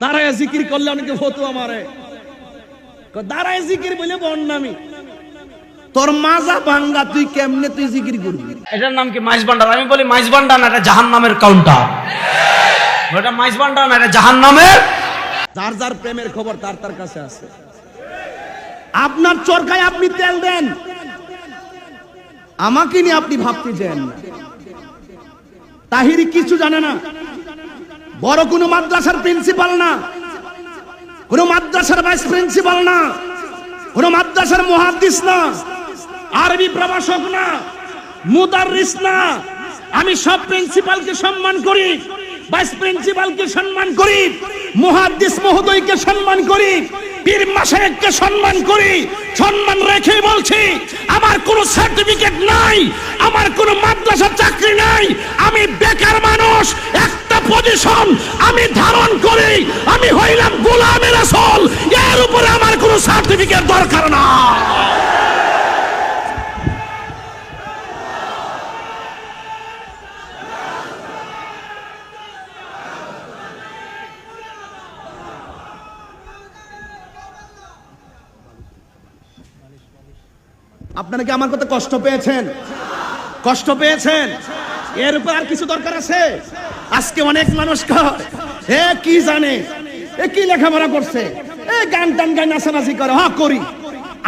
দাঁড়ায় জিকির করলে অনেকে হতো আমারে দাঁড়ায় জিকির বলে বন্যামি। তোর মাজা ভাঙ্গা তুই কেমনে তুই জিকির করবি? এটার নাম কি মাইজ ভান্ডার? আমি বলি মাইজ ভান্ডার না এটা জাহান নামের কাউন্টার ওটা মাইজ ভান্ডার না এটা জাহান নামের যার যার প্রেমের খবর তার তার কাছে আছে। আপনার চরকায় আপনি তেল দেন। আমাকে নিয়ে আপনি ভাবতে দেন না। তাহিরি কিছু জানে না। বড় কোনো মাদ্রাসার প্রিন্সিপাল না। কোনো মাদ্রাসার ভাইস প্রিন্সিপাল না। কোনো মাদ্রাসার মুহাদ্দিস না। আরবি প্রভাষক না। মুদাররিস না। আমি সব প্রিন্সিপালকে সম্মান করি। ভাইস প্রিন্সিপালকে সম্মান করি। মুহাদ্দিস মহোদয়কে সম্মান করি। পীর মাসায়েককে সম্মান করি। সম্মান রেখে বলছি, আমার কোনো সার্টিফিকেট নাই। আমার কোনো মাদ্রাসার চাকরি নাই। আমি বেকার মানুষ একটা পজিশন আমি ধারণ করি, আমি হইলাম গোলামের আসল। এর উপরে আমার কোনো সার্টিফিকেট দরকার না। আপনারা কি আমার কথা কষ্ট পেয়েছেন? কষ্ট পেয়েছেন? এর উপর আর কিছু দরকার আছে? আজকে অনেক মানুষ কয় এ কি জানে? এ কি লেখাপড়া করছে? এ গান টান গান নাচানাচি করে। হ্যাঁ করি।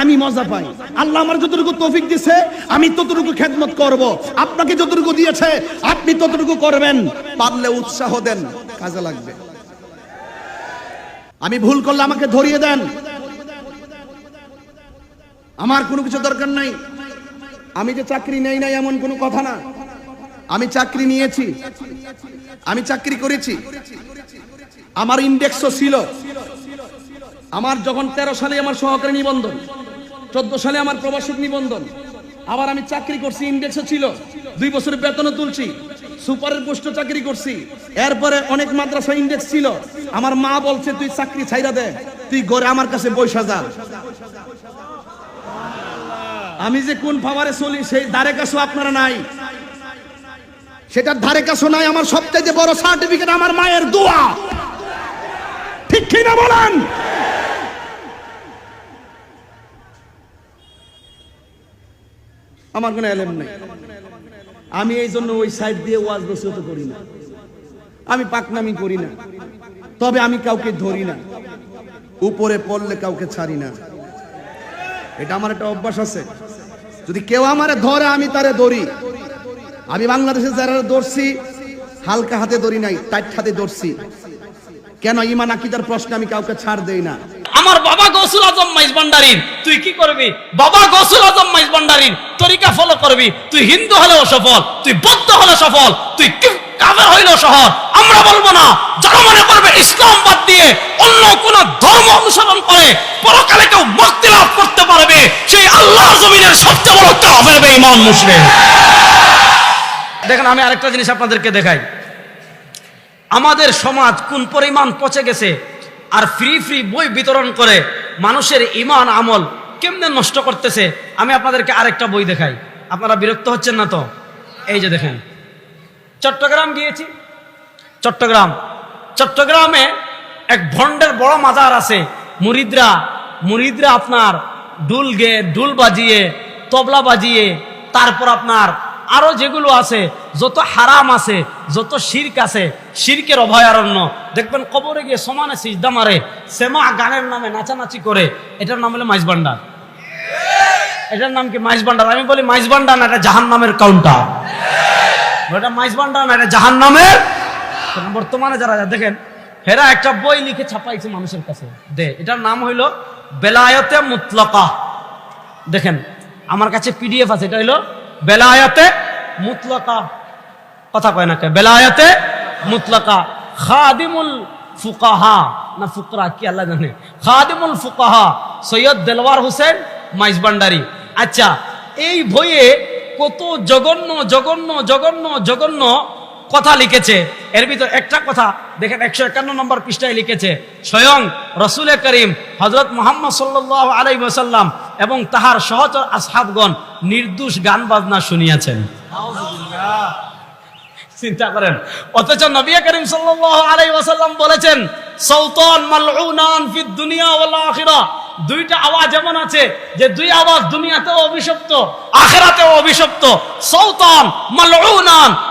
আমি মজা পাই। আল্লাহ আমার যতটুকু তৌফিক দিছে, আমি ততটুকু খেদমত করব। আপনাকে যতটুকু দিয়েছে, আপনি ততটুকু করবেন। পারলে উৎসাহ দেন, কাজে লাগবে। আমি ভুল করলে আমাকে ধরিয়ে দেন। আমার কোনো কিছু দরকার নাই। আমি যে চাকরি নেই নাই এমন কোনো কথা না। আমি চাকরি নিয়েছি। আমি চাকরি করেছি। আমার ইন্ডেক্সও ছিল। আমার যখন তেরো সালে আমার সহকারী নিবন্ধন, চোদ্দ সালে আমার প্রবাসক নিবন্ধন, আবার আমি চাকরি করছি ইন্ডেক্সও ছিল। দুই বছরের বেতনও তুলছি, সুপারের পোস্ট চাকরি করছি। এরপরে অনেক মাদ্রাসা ইন্ডেক্স ছিল। আমার মা বলছে, তুই চাকরি ছাইরা দে, তুই ঘরে আমার কাছে বৈশা যা। আমি যে কোন পাওয়ারে চলি, সেই দ্বারে কাছেও আপনারা নাই। সেটার ধারে কাছেও নাই, আমার সবচেয়ে বড় সার্টিফিকেট আমার মায়ের দোয়া। ঠিক কিনা বলেন? আমার কোনো এলেম নেই। আমি এই জন্য ওই সাইড দিয়ে ওয়াজ নসিহত করি না। আমি পাকনামি করি না। তবে আমি কাউকে ধরি না। উপরে পড়লে কাউকে ছাড়ি না। এটা আমার একটা অভ্যাস আছে। যদি কেউ আমারে ধরে, আমি তারে ধরি। আমি বাংলাদেশে যারা ধরছি হালকা হাতে ধরি নাই টাইট হাতে ধরছি কেন ইমান আকিদার প্রশ্নে আমি কাউকে ছাড় দেই না? আমার বাবা গৌসুল আজম মাইজ ভান্ডারির, তুই কি করবি? বাবা গৌসুল আজম মাইজ ভান্ডারির, তরিকা ফলো করবি? তুই হিন্দু হলেও সফল, তুই বৌদ্ধ হলে সফল, তুই কাফের হইলেও সফল, আমরা বলব না, যারা মনে করবে ইসলাম বাদ দিয়ে অন্য কোন ধর্ম অনুসরণ করে, পরকালে কেউ মুক্তি লাভ করতে পারবে, সেই আল্লাহর জমিনের সবচেয়ে বড় কাফের বেঈমান মুসলিম। দেখেন, আমি আরেকটা জিনিস আপনাদেরকে দেখাই। আমাদের সমাজ কোন পরিমাণ পচে গেছে আর ফ্রি ফ্রি বই বিতরণ করে মানুষের ইমান, আমল কেমনে নষ্ট করতেছে, আমি আপনাদেরকে আরেকটা বই দেখাই। আপনারা বিরক্ত হচ্ছেন না তো? এই যে দেখেন, চট্টগ্রাম গিয়েছি। চট্টগ্রাম, চট্টগ্রামে এক ভন্ডের বড় মাজার আছে। মুরিদরা মুরিদরা আপনার ডুল গে ডুল বাজিয়ে, তবলা বাজিয়ে, তারপর আপনার আরও যেগুলো আছে, যত হারাম আছে, যত শির্ক আছে, শির্কের অভয়ারণ্য। দেখবেন কবরে গিয়ে সমানে সিজদা মারে, সেমা গানের নামে নাচানাচি করে, এটার নাম হলো মাইজ ভান্ডার। এটার নাম কি মাইজ ভান্ডার? আমি বলি মাইজ ভান্ডার না, এটা জাহান নামের কাউন্টার ওটা মাইজ ভান্ডার না, এটা জাহান নামের বর্তমানে যারা দেখেন, হেরা একটা বই লিখে ছাপাইছে মানুষের কাছে। দে, এটার নাম হইল বেলায়তে মুতলকা। দেখেন, আমার কাছে পিডিএফ আছে, এটা হইল বেলায়তে মুতলকা। কথা কয় না কে? বেলায়তে মুতলাকা। খাদিমুল ফুকাহা। না ফুকরা, কি আল্লাহ জানে? খাদিমুল ফুকাহা, সৈয়দ দেলওয়ার হোসেন, মাইজ ভান্ডারি। আচ্ছা এই বইয়ে কত জঘন্য জঘন্য জঘন্য জঘন্য কথা লিখেছে। এর ভিতর একটা কথা, দেখেন একশো একান্ন নম্বর পৃষ্ঠায় লিখেছে, স্বয়ং রসুল করিম হজরত মোহাম্মদ সাল্লাহ আলাই ওসাল্লাম এবং তাহার সহচর আসহাবগণ নির্দোষ গান বাজনা শুনিয়াছেন। চিন্তা করেন। অথচ নবী করিম সাল্লাল্লাহু আলাইহি ওয়াসাল্লাম বলেছেন সাউতান মালউনান ফিদ দুনিয়া ওয়াল আখিরা দুইটা আওয়াজ এমন আছে যে দুই আওয়াজ দুনিয়াতেও অভিশপ্ত, আখিরাতেও অভিশপ্ত। সাউতান মালউনান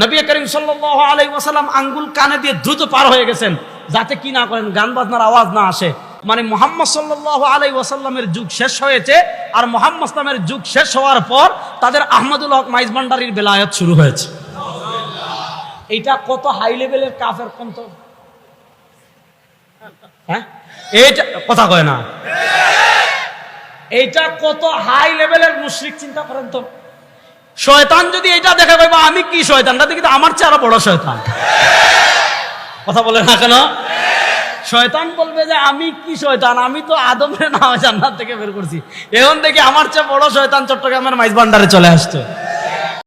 নবী করিম আলাইহি ওয়াসাল্লাম আঙ্গুল কানে দিয়ে দ্রুত পার হয়ে গেছেন, যাতে কি না করেন, গান বাজনার আওয়াজ না আসে। মানে মোহাম্মদ সাল্লাল্লাহু আলাইহি ওয়াসাল্লামের যুগ শেষ হয়েছে, আর মোহাম্মদ ইসলামের যুগ শেষ হওয়ার পর তাদের আহমদুল হক মাইজ ভান্ডারীর বেলায়াত শুরু হয়েছে। এইটা কত হাই লেভেলের কাফের কোন তো হ্যাঁ? এইটা, কথা কয় না। এইটা কত হাই লেভেলের মুশরিক চিন্তা করেন তো। শয়তান যদি এটা দেখা করব আমি কি শয়তান? দেখি তো আমার চেয়ে আরও বড় শয়তান। কথা বলে না কেন? শয়তান বলবে যে, আমি কি শয়তান? আমি তো আদমের নামে জান্নাত থেকে বের করছি। এখন দেখি আমার চেয়ে বড় শয়তান চট্টগ্রামের মাইজ ভান্ডারে চলে আসছে।